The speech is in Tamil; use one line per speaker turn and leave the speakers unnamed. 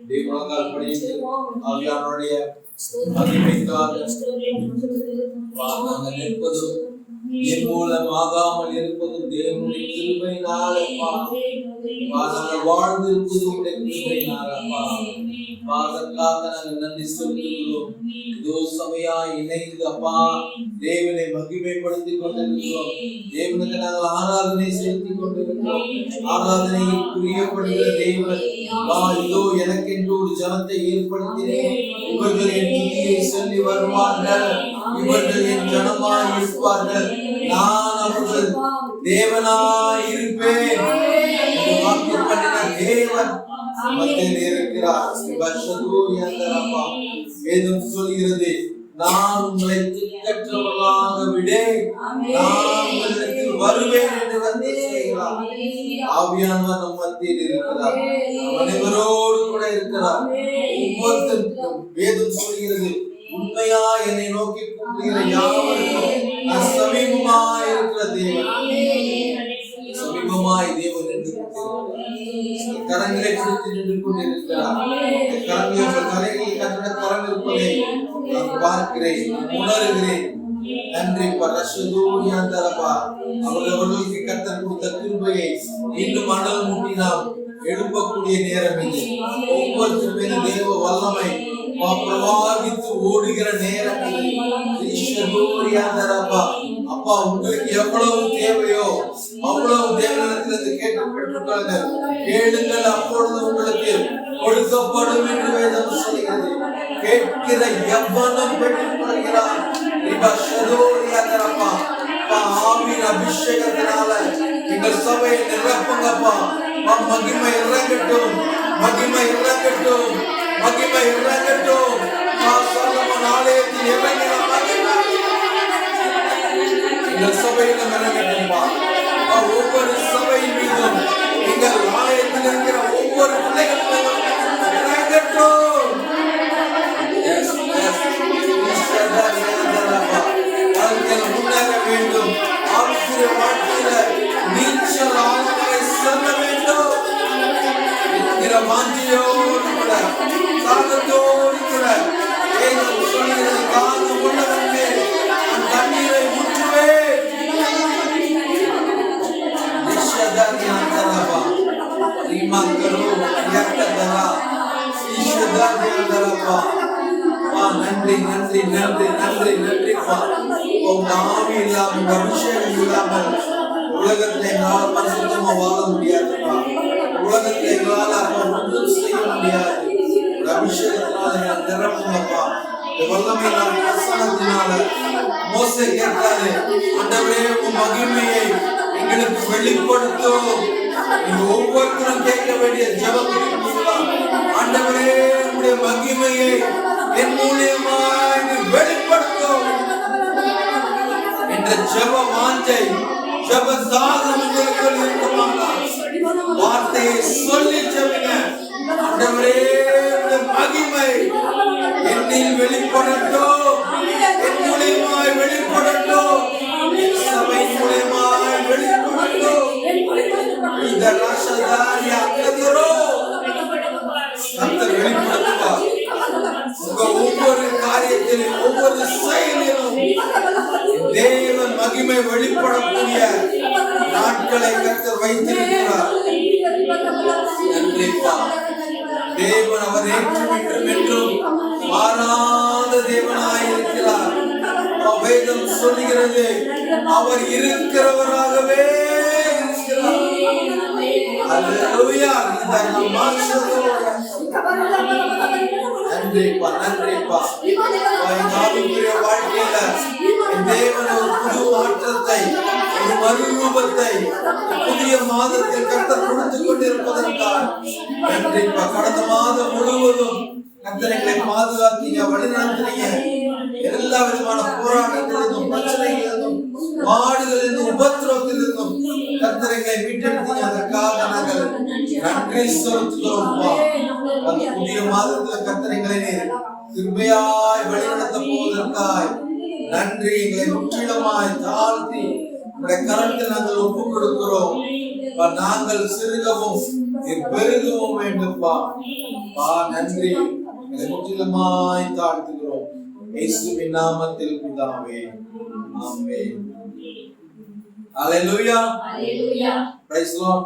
இப்படி முழங்கால் படியிட்டு மகிமைக்காக நாங்கள் நிற்பதும் என் இருப்பதும் தேவனுடைய கிருபையினாலப்பா. நாங்கள் வாழ்ந்திருப்பது உடைய கிருபையினாலப்பா. அப்பா, அதற்காக நாங்கள் நன்றி செலுத்துகிறோம். இதோ சபையா இணைந்து அப்பா தேவனை மகிமைப்படுத்திக் கொண்டிருக்கிறோம். தேவனுக்கு நாங்கள் ஆராதனை செலுத்திக் கொண்டிருக்கிறோம். ஆராதனையில் புரியப்படுகிற தேவன் அப்பா இதோ எனக்கென்று ஒரு ஜனத்தை ஏற்படுத்தினேன் இவர்கள் என் துதியை சொல்லி வருவார்கள். இவர்கள் என் ஜனமாய் இருப்பார்கள். நான் அவர்கள் தேவனாய் இருப்பேன். என்று வாக்கு தேவன் மத்தியில் இருக்கிறார். வேதம் சொல்கிறது நான் உங்களை திக்கற்றவர்களாக விடேன். நான் உங்களிடத்தில் வருவேன் என்று வந்து செய்கிறார் ஆவியானவர் நம் மத்தியில் இருக்கிறார். அனைவரோடு கூட இருக்கிறார். ஒவ்வொருத்தருக்கும் வேதம் சொல்கிறது உண்மையா என்னை நோக்கி கூப்பிடுகிற யாவருக்கும். நான் சமீபமாய் கரங்களை பிடித்து நின்று கொண்டிருக்கிறார் உங்கள் தலையில் கரம் இருப்பதை நான் பார்க்கிறேன். உணர்கிறேன். நன்றி பரசுதூரியாந்தரப்பா அவர்கள் அவர்களுக்கு கத்தர் கொடுத்த கிருபையை இன்னும் மணல் மூட்டி நாம் எழுப்பக்கூடிய நேரம் இது. ஒவ்வொருத்தர் மீது தேவ வல்லமை அப்பா, பிரவாகித்து ஓடுகிற நேரம் இது. ஈஸ்வரூரியாந்தரப்பா அப்பா உங்களுக்கு எவ்வளவு தேவையோ அவ்வளவு தேவனிடத்திலிருந்து கேட்டு பெற்றுக்கொள்ளுங்கள் கேளுங்கள் அப்பொழுது உங்களுக்கு கொடுக்கப்படும் என்று வேதம் சொல்கிறது. கேட்கிற எவ்வளவு பெற்றுக்கொள்கிறார் ரிபஷதோரியாந்தரப்பா ஆவின் அபிஷேகத்தினால. எங்கள் சபையை நிரப்புங்கப்பா. மகிமை இறங்கட்டும் மகிமை இறங்கட்டும் மகிமை இறங்கட்டும். ஆலயத்தில் இறங்கின மகிமை. எங்கள் சபையில இறங்க நன்றி நன்றி நன்றி நன்றி நன்றி உங்க ஆவி இல்லாம உங்க அபிஷேகம் இல்லாமல் உலகத்தை எங்களால் பரிசுத்தமா வாழ முடியாதுப்பா உலகத்தை எங்களால் ஒன்றும் செய்ய முடியாது உங்க அபிஷேகத்தினால எங்களை நிரப்புங்கப்பா இந்த வல்லமையினால பிரசனத்தினால மோசே கேட்டாரு ஆண்டவரே உன் மகிமையை எங்களுக்கு வெளிப்படுத்தும் ஒவ்வொருத்தரும் கேட்க வேண்டிய ஜெபம் இருக்கிறீங்களா? மகிமையை என் மூலியமாய் வெளிப்படுத்தும். என்ற ஜெப வாஞ்சை ஜெப சாதம் உங்களுக்குள் இருக்குமானால் வார்த்தையை சொல்லி ஜெபிங்க ஆண்டவரே மகிமை என்னில் வெளிப்படட்டும். வேதம் சொல்லுகிறது. அவர் இருக்கிறவராகவே நன்றிப்பா நன்றிப்பா வாழ்க்கையில தேவன் ஒரு புது மாற்றத்தை ஒரு மறுரூபத்தை புதிய மாதத்தில் கர்த்தர் கொடுத்துக் கொண்டிருப்பதற்காக நன்றிப்பா கடந்த மாதம் முழுவதும் கர்த்தர் பாதுகாத்தீங்க வழிநடத்தினீங்க. போராட்டங்களிலிருந்தும் பிரச்சனைகளிலிருந்தும் பாடுகளிலிருந்தும் உபத்திரவத்திலிருந்தும் மீட்டெடுத்தீங்க அதற்காக நாங்கள் நன்றி செலுத்துகிறோம்ப்பா அந்த புதிய மாதத்துல கர்த்தர் நீர் கிருபையாய் வழிநடத்த போவதற்காய் நன்றி. எங்களை முற்றிலுமாய் தாழ்த்தி உடைய கரத்தில் நாங்கள் ஒப்புக் கொடுக்கிறோம். நாங்கள் சிறுகவும் பெருகவும் வேண்டும்பா பா நன்றி. முற்றிலுமாய் தாழ்த்துகிறோம். இயேசுவின் நாமத்தில் பிதாவே ஆமென் ஹalleluya praise the lord